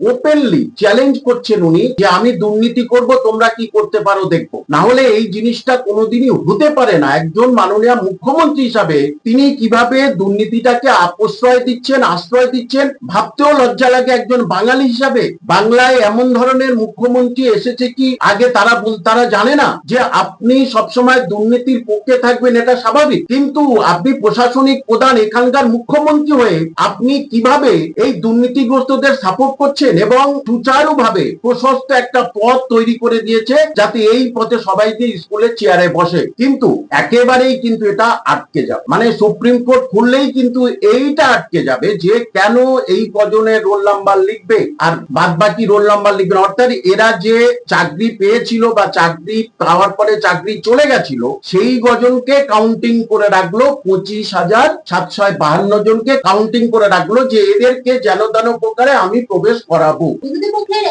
Openly challenge করছেন উনি যে আমি দুর্নীতি করব, তোমরা কি করতে পারো দেখব। না হলে এই জিনিসটা কোনোদিনই হতে পারে না। একজন মাননীয় মুখ্যমন্ত্রী হিসাবে তিনি কীভাবে দুর্নীতিটাকে প্রশ্রয় দিচ্ছেন, আশ্রয় দিচ্ছেন, ভাবতেও লজ্জা লাগে একজন বাঙালি হিসাবে। বাংলায় এমন ধরনের মুখ্যমন্ত্রী এসেছে কি আগে তারা বল- তারা জানে না যে আপনি সবসময় দুর্নীতির পক্ষে থাকবেন, এটা স্বাভাবিক। কিন্তু আপনি প্রশাসনিক প্রধান, এখানকার মুখ্যমন্ত্রী হয়ে আপনি কীভাবে এই দুর্নীতিগ্রস্তদের সাপোর্ট করছেন এবং সুচারুভাবে প্রশস্ত একটা পথ তৈরি করে দিয়েছে যাতে এই পথে সবাই দিয়ে স্কুলের চেয়ারে বসে। কিন্তু একেবারেই কিন্তু এটা আটকে যাবে। মানে সুপ্রিম কোর্ট খুললেই কিন্তু এইটা আটকে যাবে যে কেন এই কজনের রোল নাম্বার লিখবে আর বাদ বাকি রোল নাম্বার লিখবে অর্থাৎ এরা যে চাকরি পেয়েছিল বা চাকরি পাওয়ার পরে চাকরি চলে গেছিল, সেই গজনকে কাউন্টিং করে রাখল পঁচিশ হাজার সাতশো বাহান্ন জনকে কাউন্টিং করে রাখল যে এদেরকে যেন তেন প্রকারে আমি প্রবেশ করাবো।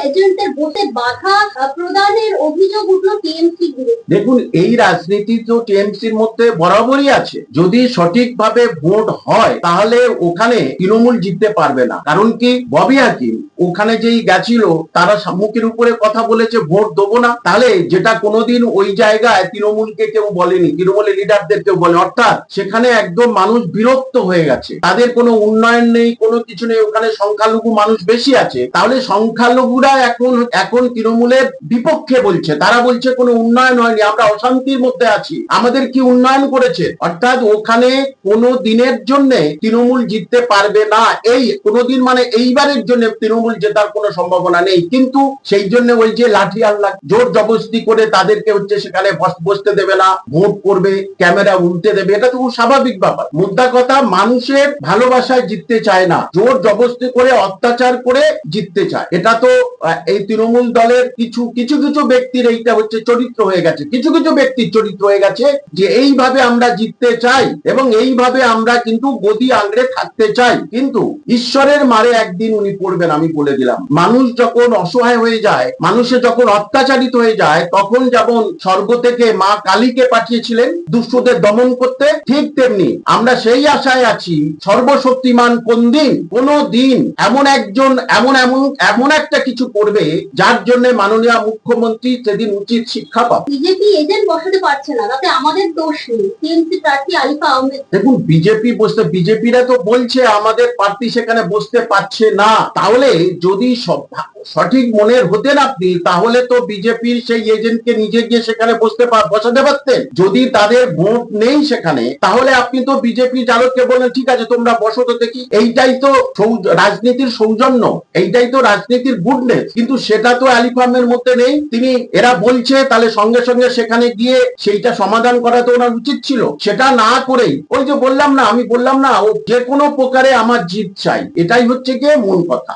এজেন্টদের ভোটে বাধা প্রদানের অভিযোগ উঠল টিএমসি দেখুন এই রাজনীতি তো টিএমসির মধ্যে বরাবরই আছে। যদি সঠিকভাবে ভোট হয় তাহলে ওখানে তৃণমূল জিততে পারবে না। কারণ কি? ববি হাকিম ওখানে যেই গেছিল তারা মুখের উপরে কথা বলেছে ভোট দেবো না। তাহলে যেটা কোনোদিন ওই জায়গায় তৃণমূলকে কেউ বলেনি তৃণমূলের লিডারদের কেউ বলে অর্থাৎ সেখানে একদম মানুষ বিরক্ত হয়ে গেছে। তাদের কোনো উন্নয়ন নেই কোনো কিছু নেই ওখানে সংখ্যালঘু মানুষ বেশি আছে। তাহলে সংখ্যালঘুরা এখন এখন তৃণমূলের বিপক্ষে বলছে। তারা বলছে কোনো উন্নয়ন হয়নি, আমরা অশান্তির মধ্যে আছি। আমাদের কি উন্নয়ন করেছে? অর্থাৎ ওখানে কোনো দিনের জন্য তৃণমূল জিততে পারবে না। এই কোনোদিন মানে এইবারের জন্য তৃণমূল জেতার কোনো সম্ভাবনা নেই। কিন্তু সেই জন্য ওই যে লাঠি আল্লাহ জোর জবরদস্তি করে তাদেরকে হচ্ছে সেখানে বস- বসতে দেবে না। ভোট করবে, ক্যামেরা উল্টে দেবে। এটা তো খুব স্বাভাবিক ব্যাপার। মুদ্রা কথা, মানুষের ভালোবাসায় জিততে চায় না। জোর জবরদস্তি করে, অত্যাচার করে জিততে চায়। এটা তো এই তৃণমূল দলের কিছু কিছু কিছু ব্যক্তির এইটা হচ্ছে চরিত্র হয়ে গেছে। কিছু কিছু ব্যক্তির চরিত্র হয়ে গেছে যে এইভাবে আমরা জিততে চাই এবং এইভাবে আমরা কিন্তু গদি আংড়ে থাকতে চাই। কিন্তু ঈশ্বরের মারে একদিন উনি পড়বেন আমি বলে দিলাম। মানুষ যখন অসহায় হয়ে যায়, মানুষে যখন অত্যাচারিত হয়ে যায়, তখন যেমন স্বর্গ থেকে মা কালীকে পাঠিয়েছিলেন দুষ্টদের দমন করতে, ঠিক তেমনি আমরা সেই আশায় আছি, সর্বশক্তিমান কোন দিন কোন দিন এমন একজন, এমন এমন এমন এমন একটা কিছু করবে যার জন্য মাননীয় মুখ্যমন্ত্রী সেদিন উচিত শিক্ষা পাবে। বিজেপি এজেন্ট বসাতে পারছে না তাতে আমাদের দোষ নেই টিএমসি প্রার্থী আলিফা আহমেদ। দেখুন বিজেপি বসতে বিজেপিরা তো বলছে আমাদের প্রার্থী সেখানে বসতে পারছে না। তাহলে যদি সব- সঠিক মনের হতেন আপনি, তাহলে তো বিজেপির সেই এজেন্টকে নিজে গিয়ে সেখানে বসতে বসাতে পারতেন। যদি তাদের ভোট নেই সেখানে, তাহলে আপনি তো বিজেপি চালককে বলেন ঠিক আছে, তোমরা বসো তো দেখি। এইটাই তো রাজনীতির সৌজন্য, এইটাই তো রাজনীতির গুডনেস। কিন্তু সেটা তো আলিফামের মধ্যে নেই। তিনি, এরা বলছে, তাহলে সঙ্গে সঙ্গে সেখানে গিয়ে সেইটা সমাধান করা তো ওনার উচিত ছিল। সেটা না করেই, ওই যে বললাম না, আমি বললাম না, ও যে কোনো প্রকারে আমার জিত চাই। এটাই হচ্ছে গিয়ে মূল কথা।